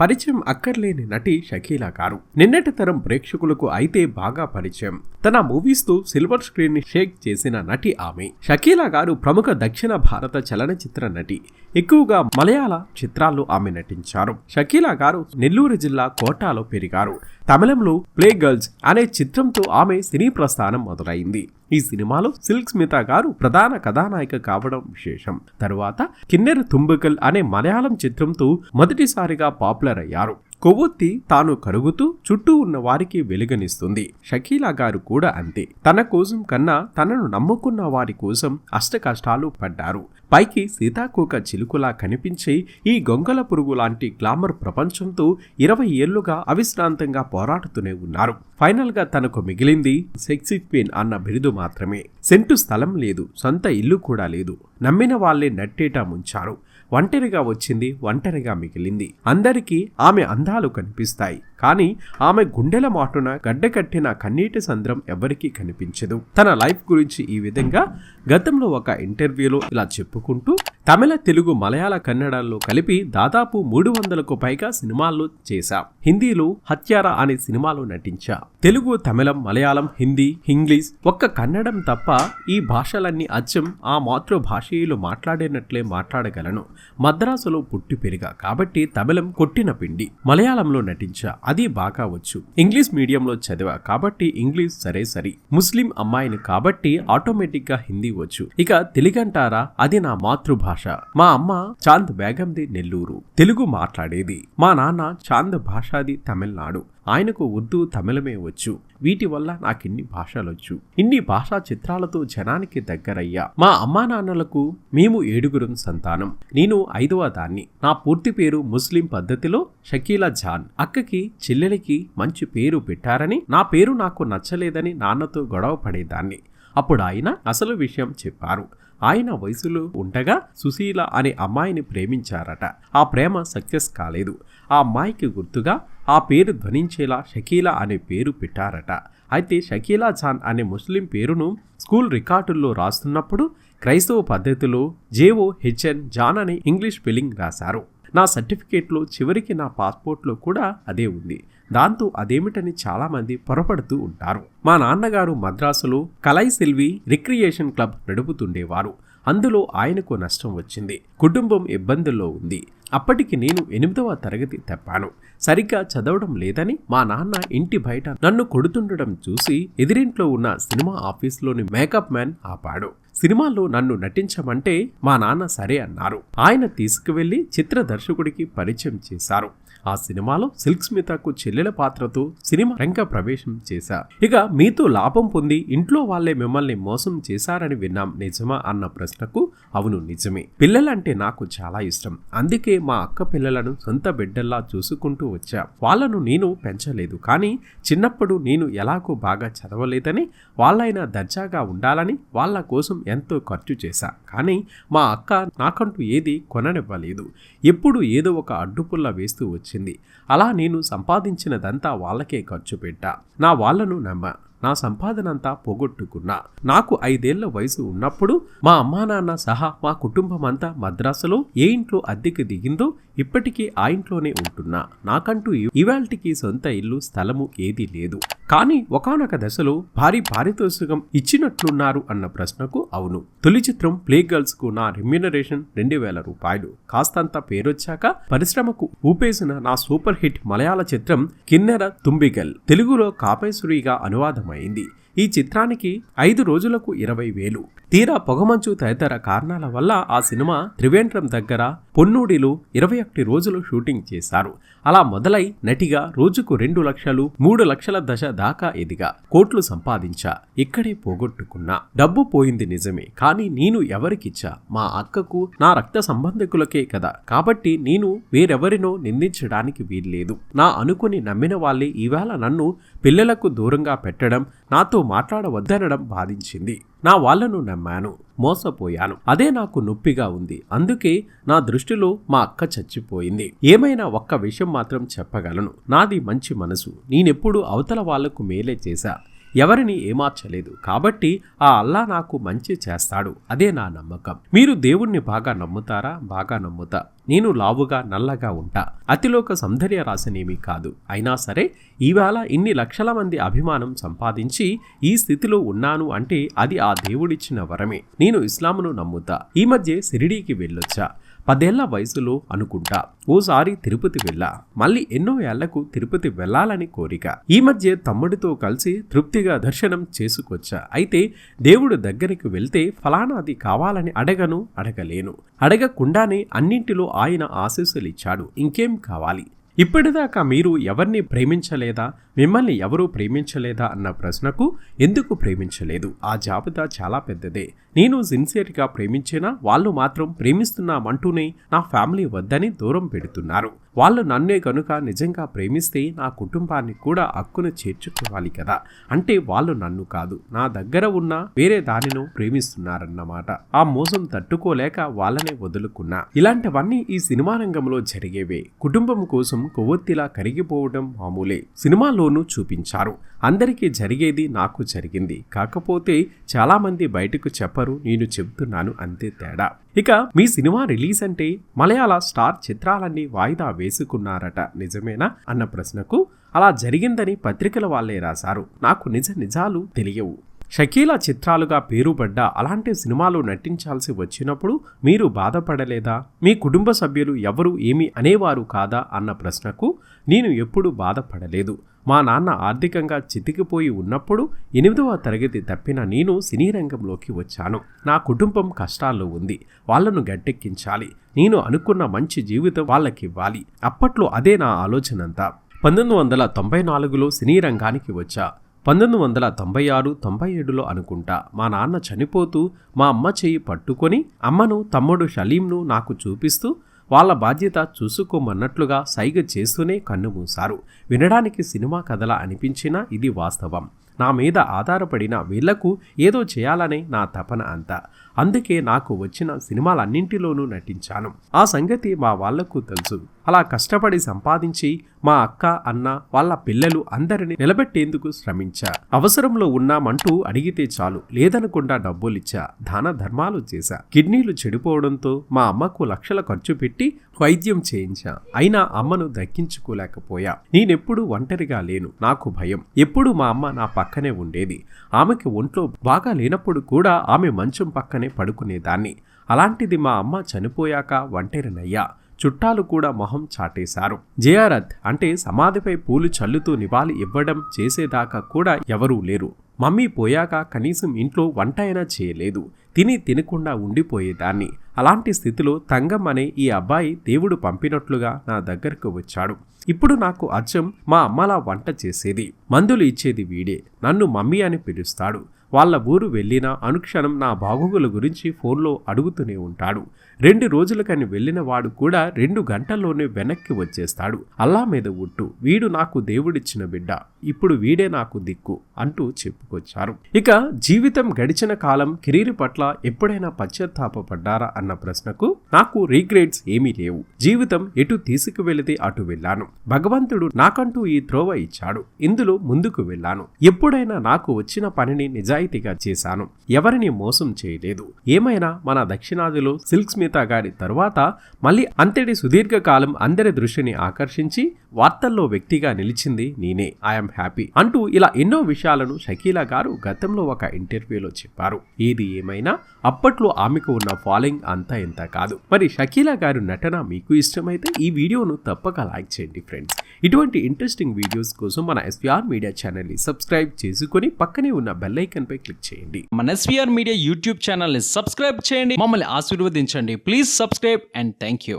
పరిచయం అక్కర్లేని నటి షకీలా గారు. నిన్నటి తరం ప్రేక్షకులకు అయితే బాగా పరిచయం. తన మూవీస్తో సిల్వర్ స్క్రీన్ని షేక్ చేసిన నటి ఆమె. షకీలా గారు ప్రముఖ దక్షిణ భారత చలనచిత్ర నటి. ఎక్కువగా మలయాళ చిత్రాల్లో ఆమె నటించారు. షకీలా గారు నెల్లూరు జిల్లా కోటాలో పెరిగారు. తమిళంలో ప్లే గర్ల్స్ అనే చిత్రంతో ఆమె సినీ ప్రస్థానం మొదలైంది. ఈ సినిమాలో సిల్క్ స్మిత గారు ప్రధాన కథానాయిక కావడం విశేషం. తరువాత కిన్నెర తుంబకల్ అనే మలయాళం చిత్రంతో మొదటిసారిగా పాపులర్ అయ్యారు. కొవ్వొత్తి తాను కరుగుతూ చుట్టూ ఉన్న వారికి వెలుగనిస్తుంది. షకీలా గారు కూడా అంతే. తన కోసం కన్నా తనను నమ్ముకున్న వారి కోసం అష్ట కష్టాలు పడ్డారు. పైకి సీతాకోక చిలుకులా కనిపించే ఈ గొంగల పురుగు లాంటి గ్లామర్ ప్రపంచంతో ఇరవై ఏళ్ళుగా అవిశ్రాంతంగా పోరాడుతూనే ఉన్నారు. ఫైనల్గా తనకు మిగిలింది సెక్సీ క్వీన్ అన్న బిరుదు మాత్రమే. సెంటు స్థలం లేదు సొంత ఇల్లు కూడా లేదు. నమ్మిన వాళ్ళే నట్టేటా ముంచారు. ఒంటరిగా వచ్చింది ఒంటరిగా మిగిలింది. అందరికీ ఆమె అందాలు కనిపిస్తాయి. కానీ ఆమె గుండెల మాటున గడ్డకట్టిన కన్నీటి సంద్రం ఎవరికీ కనిపించదు. తన లైఫ్ గురించి ఈ విధంగా గతంలో ఒక ఇంటర్వ్యూలో ఇలా చెప్పుకుంటూ తమిళ తెలుగు మలయాళ కన్నడల్లో కలిపి దాదాపు మూడు వందలకు పైగా సినిమాల్లో చేశా. హిందీలో హత్యారా అనే సినిమాలో నటించా. తెలుగు తమిళం మలయాళం హిందీ ఇంగ్లీష్ ఒక్క కన్నడం తప్ప ఈ భాషలన్నీ అచ్చం ఆ మాతృభాషీయులు మాట్లాడినట్లే మాట్లాడగలను. మద్రాసులో పుట్టి పెరిగా కాబట్టి తమిళం కొట్టిన పిండి. మలయాళంలో నటించా. అది బాగా వచ్చు. ఇంగ్లీష్ మీడియంలో చదివా కాబట్టి ఇంగ్లీష్ సరే సరి. ముస్లిం అమ్మాయిని కాబట్టి ఆటోమేటిక్గా హిందీ వచ్చు. ఇక తెలుగంటారా? అది నా మాతృభాష. మా అమ్మ చాంద్ బేగంది నెల్లూరు. తెలుగు మాట్లాడేది. మా నాన్న చాంద్ భాషాది తమిళనాడు. ఆయనకు ఉర్దూ తమిళమే వచ్చు. వీటి వల్ల నాకిన్ని భాషలొచ్చు. ఇన్ని భాషా చిత్రాలతో జనానికి దగ్గరయ్యా. మా అమ్మా నాన్నలకు మేము ఏడుగురం సంతానం. నేను ఐదవ దాన్ని. నా పూర్తి పేరు ముస్లిం పద్ధతిలో షకీలా జాన్. అక్కకి చెల్లెలికి మంచి పేరు పెట్టారని నా పేరు నాకు నచ్చలేదని నాన్నతో గొడవ పడేదాన్ని. అప్పుడు ఆయన అసలు విషయం చెప్పారు. ఆయన వయసులో ఉండగా సుశీల అనే అమ్మాయిని ప్రేమించారట. ఆ ప్రేమ సక్సెస్ కాలేదు. ఆ అమ్మాయికి గుర్తుగా ఆ పేరు ధ్వనించేలా షకీలా అనే పేరు పెట్టారట. అయితే షకీలా జాన్ అనే ముస్లిం పేరును స్కూల్ రికార్డుల్లో రాస్తున్నప్పుడు క్రైస్తవ పద్ధతిలో J O H N John అనే ఇంగ్లీష్ స్పెల్లింగ్ రాశారు. నా సర్టిఫికేట్లో చివరికి నా పాస్పోర్ట్లో కూడా అదే ఉంది. దాంతో అదేమిటని చాలామంది పొరపడుతూ ఉంటారు. మా నాన్నగారు మద్రాసులో కలైసెల్వి రిక్రియేషన్ క్లబ్ నడుపుతుండేవారు. అందులో ఆయనకు నష్టం వచ్చింది. కుటుంబం ఇబ్బందుల్లో ఉంది. అప్పటికి నేను ఎనిమిదవ తరగతి తప్పాను. సరిగ్గా చదవడం లేదని మా నాన్న ఇంటి బయట నన్ను కొడుతుండడం చూసి ఎదిరింట్లో ఉన్న సినిమా ఆఫీస్లోని మేకప్ మ్యాన్ ఆపాడు. సినిమాల్లో నన్ను నటించమంటే మా నాన్న సరే అన్నారు. ఆయన తీసుకువెళ్ళి చిత్ర దర్శకుడికి పరిచయం చేశారు. ఆ సినిమాలో సిల్క్ స్మితకు చెల్లెల పాత్రతో సినిమా రంగ ప్రవేశం చేశా ఇక మీతో లాభం పొంది ఇంట్లో వాళ్ళే మిమ్మల్ని మోసం చేశారని విన్నాం నిజమా అన్న ప్రశ్నకు అవును నిజమే. పిల్లలంటే నాకు చాలా ఇష్టం. అందుకే మా అక్క పిల్లలను సొంత బిడ్డల్లా చూసుకుంటూ వచ్చా. వాళ్ళను నేను పెంచలేదు. కానీ చిన్నప్పుడు నేను ఎలాగో బాగా చదవలేదని వాళ్ళైనా దర్జాగా ఉండాలని వాళ్ళ కోసం ఎంతో ఖర్చు చేశా. కానీ మా అక్క నాకంటూ ఏది కొననివ్వలేదు. ఎప్పుడు ఏదో ఒక అడ్డుపుల్ల వేస్తూ వచ్చి వచ్చింది. అలా నేను సంపాదించినదంతా వాళ్ళకే ఖర్చు పెట్టా. నా వాళ్ళను నమ్మ. నా సంపాదనంతా పోగొట్టుకున్నా. నాకు ఐదేళ్ళ వయసు ఉన్నప్పుడు మా అమ్మా నాన్న సహా మా కుటుంబం అంతా మద్రాసులో ఏ ఇంట్లో అద్దెకి దిగిందో ఇప్పటికీ ఆ ఇంట్లోనే ఉంటున్నా. నాకంటూ ఇవాల్టికి సొంత ఇల్లు స్థలము ఏదీ లేదు. కానీ ఒకనొక దశలో భారీ పారితోషికం ఇచ్చినట్లున్నారు అన్న ప్రశ్నకు అవును. తొలి చిత్రం ప్లే గర్ల్స్కు నా రెమ్యునరేషన్ రెండు వేల రూపాయలు. కాస్తంత పేరొచ్చాక పరిశ్రమకు ఊపేసిన నా సూపర్ హిట్ మలయాళ చిత్రం కిన్నెర తుంబిగల్ తెలుగులో కాపేశ్వరిగా అనువాదమైంది. ఈ చిత్రానికి ఐదు రోజులకు ఇరవై వేలు. తీరా పొగమంచు తదితర కారణాల వల్ల ఆ సినిమా త్రివేంద్రం దగ్గర పొన్నూడిలో ఇరవై ఒకటి రోజులు షూటింగ్ చేశారు. అలా మొదలై నటిగా రోజుకు రెండు లక్షలు మూడు లక్షల దశ దాకా ఎదిగా కోట్లు సంపాదించా ఇక్కడే పోగొట్టుకున్నా. డబ్బు పోయింది నిజమే కానీ నేను ఎవరికిచ్చా? మా అక్కకు నా రక్త సంబంధికులకే కదా. కాబట్టి నేను వేరెవరినో నిందించడానికి వీల్లేదు. నా అనుకుని నమ్మిన వాళ్ళే ఈవేళ నన్ను పిల్లలకు దూరంగా పెట్టడం నాతో మాట్లాడవద్దనడం బాధించింది. నా వాళ్ళను నమ్మాను మోసపోయాను. అదే నాకు నొప్పిగా ఉంది. అందుకే నా దృష్టిలో మా అక్క చచ్చిపోయింది. ఏమైనా ఒక్క విషయం మాత్రం చెప్పగలను. నాది మంచి మనసు. నేనెప్పుడు అవతల వాళ్ళకు మేలే చేశా. ఎవరిని ఏమార్చలేదు. కాబట్టి ఆ అల్లా నాకు మంచి చేస్తాడు. అదే నా నమ్మకం. మీరు దేవుణ్ణి బాగా నమ్ముతారా? బాగా నమ్ముతా. నేను లావుగా నల్లగా ఉంటా. అతిలోక సౌందర్య రాశనేమీ కాదు. అయినా సరే ఈవేళ ఇన్ని లక్షల మంది అభిమానం సంపాదించి ఈ స్థితిలో ఉన్నాను అంటే అది ఆ దేవుడిచ్చిన వరమే. నేను ఇస్లామును నమ్ముతా. ఈ మధ్య సిరిడీకి వెళ్ళొచ్చా. పదేళ్ళ వయసులో అనుకుంటా. ఓసారి తిరుపతి వెళ్ళా. మళ్ళీ ఎన్నో ఏళ్ళకు తిరుపతి వెళ్ళాలని కోరిక. ఈ మధ్య తమ్ముడితో కలిసి తృప్తిగా దర్శనం చేసుకొచ్చా. అయితే దేవుడు దగ్గరికి వెళ్తే ఫలానాది కావాలని అడగను అడగలేను. అడగకుండానే అన్నింటిలో ఆయన ఆశీస్సులు ఇచ్చాడు. ఇంకేం కావాలి? ఇప్పటిదాకా మీరు ఎవరిని ప్రేమించలేదా? మిమ్మల్ని ఎవరూ ప్రేమించలేదా అన్న ప్రశ్నకు ఎందుకు ప్రేమించలేదు? ఆ జాబితా చాలా పెద్దదే. నేను సిన్సియర్గా ప్రేమించినా? వాళ్ళు మాత్రం ప్రేమిస్తున్నామంటూనే నా ఫ్యామిలీ వద్దని దూరం పెడుతున్నారు. వాళ్ళు నన్నే కనుక నిజంగా ప్రేమిస్తే నా కుటుంబాన్ని కూడా హక్కును చేర్చుకోవాలి కదా. అంటే వాళ్ళు నన్ను కాదు. నా దగ్గర ఉన్న వేరే దానిను ప్రేమిస్తున్నారన్నమాట. ఆ మోసం తట్టుకోలేక వాళ్ళనే వదులుకున్నా. ఇలాంటివన్నీ ఈ సినిమా రంగంలో జరిగేవే. కుటుంబం కోసం కొవ్వొత్తిలా కరిగిపోవడం మామూలే. సినిమాలోనూ చూపించారు. అందరికీ జరిగేది నాకు జరిగింది. కాకపోతే చాలామంది బయటకు చెప్పరు నేను చెబుతున్నాను అంతే తేడా. ఇక మీ సినిమా రిలీజ్ అంటే మలయాళ స్టార్ చిత్రాలన్నీ వాయిదా వేసుకున్నారట. నిజమేనా? అన్న ప్రశ్నకు అలా జరిగిందని పత్రికల వాళ్ళే రాశారు. నాకు నిజ నిజాలు తెలియవు. షకీలా చిత్రాలుగా పేరుపడ్డ అలాంటి సినిమాలు నటించాల్సి వచ్చినప్పుడు మీరు బాధపడలేదా? మీ కుటుంబ సభ్యులు ఎవరు ఏమి అనేవారు కాదా? అన్న ప్రశ్నకు నేను ఎప్పుడూ బాధపడలేదు. మా నాన్న ఆర్థికంగా చితికిపోయి ఉన్నప్పుడు ఎనిమిదవ తరగతి తప్పిన నేను సినీ రంగంలోకి వచ్చాను. నా కుటుంబం కష్టాల్లో ఉంది. వాళ్ళను గట్టెక్కించాలి. నేను అనుకున్న మంచి జీవితం వాళ్ళకివ్వాలి. అప్పట్లో అదే నా ఆలోచనంతా. పంతొమ్మిది వందల తొంభై నాలుగులో సినీ రంగానికి వచ్చా. పంతొమ్మిది వందల తొంభై ఆరు తొంభై ఏడులో అనుకుంటా. మా నాన్న చనిపోతూ మా అమ్మ చెయ్యి పట్టుకొని అమ్మను తమ్ముడు షలీంను నాకు చూపిస్తూ వాళ్ళ బాధ్యత చూసుకోమన్నట్లుగా సైగ చేస్తూనే కన్నుమూశారు వినడానికి సినిమా కథలా అనిపించినా ఇది వాస్తవం. నా మీద ఆధారపడిన వీళ్ళకు ఏదో చేయాలనే నా తపన అంతా. అందుకే నాకు వచ్చిన సినిమాలన్నింటిలోనూ నటించాను. ఆ సంగతి మా వాళ్ళకు తెలుసు. అలా కష్టపడి సంపాదించి మా అక్క అన్న వాళ్ళ పిల్లలు అందరిని నిలబెట్టేందుకు శ్రమించా. అవసరంలో ఉన్నామంటూ అడిగితే చాలు. లేదనకుండా డబ్బులిచ్చా. దాన ధర్మాలు చేశా. కిడ్నీలు చెడిపోవడంతో మా అమ్మకు లక్షల ఖర్చు పెట్టి వైద్యం చేయించా. అయినా అమ్మను దక్కించుకోలేకపోయా. నేనెప్పుడు ఒంటరిగా లేను. నాకు భయం. ఎప్పుడు మా అమ్మ నా పక్కనే ఉండేది. ఆమెకి ఒంట్లో బాగా లేనప్పుడు కూడా ఆమె మంచం పక్కనే పడుకునేదాన్ని. అలాంటిది మా అమ్మ చనిపోయాక ఒంటరినయ్యా. చుట్టాలు కూడా మొహం చాటేశారు. జయారథ్ అంటే సమాధిపై పూలు చల్లుతూ నివాళి ఇవ్వడం చేసేదాకా కూడా ఎవరూ లేరు. మమ్మీ పోయాక కనీసం ఇంట్లో వంట అయినా చేయలేదు. తిని తినకుండా ఉండిపోయేదాన్ని. అలాంటి స్థితిలో తంగం అనే ఈ అబ్బాయి దేవుడు పంపినట్లుగా నా దగ్గరకు వచ్చాడు. ఇప్పుడు నాకు అచ్చం మా అమ్మలా వంట చేసేది. మందులు ఇచ్చేది వీడే. నన్ను మమ్మీ అని పిలుస్తాడు. వాళ్ళ ఊరు వెళ్ళినా అనుక్షణం నా బాగోగుల గురించి ఫోన్లో అడుగుతూనే ఉంటాడు. రెండు రోజులకని వెళ్ళిన వాడు కూడా రెండు గంటల్లోనే వెనక్కి వచ్చేస్తాడు. అల్లా మీద ఉట్టు వీడు నాకు దేవుడిచ్చిన బిడ్డ. ఇప్పుడు వీడే నాకు దిక్కు అంటూ చెప్పుకొచ్చారు. ఇక జీవితం గడిచిన కాలం కెరీర్ పట్ల ఎప్పుడైనా పశ్చాత్తాపడ్డారా అన్న ప్రశ్నకు నాకు రీగ్రేట్స్ ఏమీ లేవు. జీవితం ఎటు తీసుకువెళితే అటు వెళ్ళాను. భగవంతుడు నాకంటూ ఈ త్రోవ ఇచ్చాడు. ఇందులో ముందుకు వెళ్ళాను. ఎప్పుడైనా నాకు వచ్చిన పనిని నిజాయితీగా చేశాను. ఎవరిని మోసం చేయలేదు. ఏమైనా మన దక్షిణాదిలో సిల్క్ స్మిత గారి తరువాత మళ్ళీ అంతటి సుదీర్ఘకాలం అందరి దృష్టిని ఆకర్షించి వార్తల్లో వ్యక్తిగా నిలిచింది నేనే. ఐఎమ్ హ్యాపీ అంటూ ఇలా ఎన్నో విషయాలను షకీలా గారు గతంలో ఒక ఇంటర్వ్యూలో చెప్పారు. ఏది ఏమైనా అప్పట్లో ఆమెకు ఉన్న ఫాలోయింగ్ అంతా ఇంత కాదు. మరి షకీలా గారు నటన మీకు ఇష్టమైతే ఈ వీడియోను తప్పక లైక్ చేయండి ఫ్రెండ్స్. ఇటువంటి ఇంట్రెస్టింగ్ వీడియోస్ కోసం మన ఎస్విఆర్ మీడియా ఛానల్ని సబ్స్క్రైబ్ చేసుకుని పక్కనే ఉన్న బెల్ పై క్లిక్ చేయండి. మన ఎస్విఆర్ మీడియా యూట్యూబ్ ఛానల్ని సబ్స్క్రైబ్ చేయండి. మమ్మల్ని ఆశీర్వదించండి. Please subscribe and thank you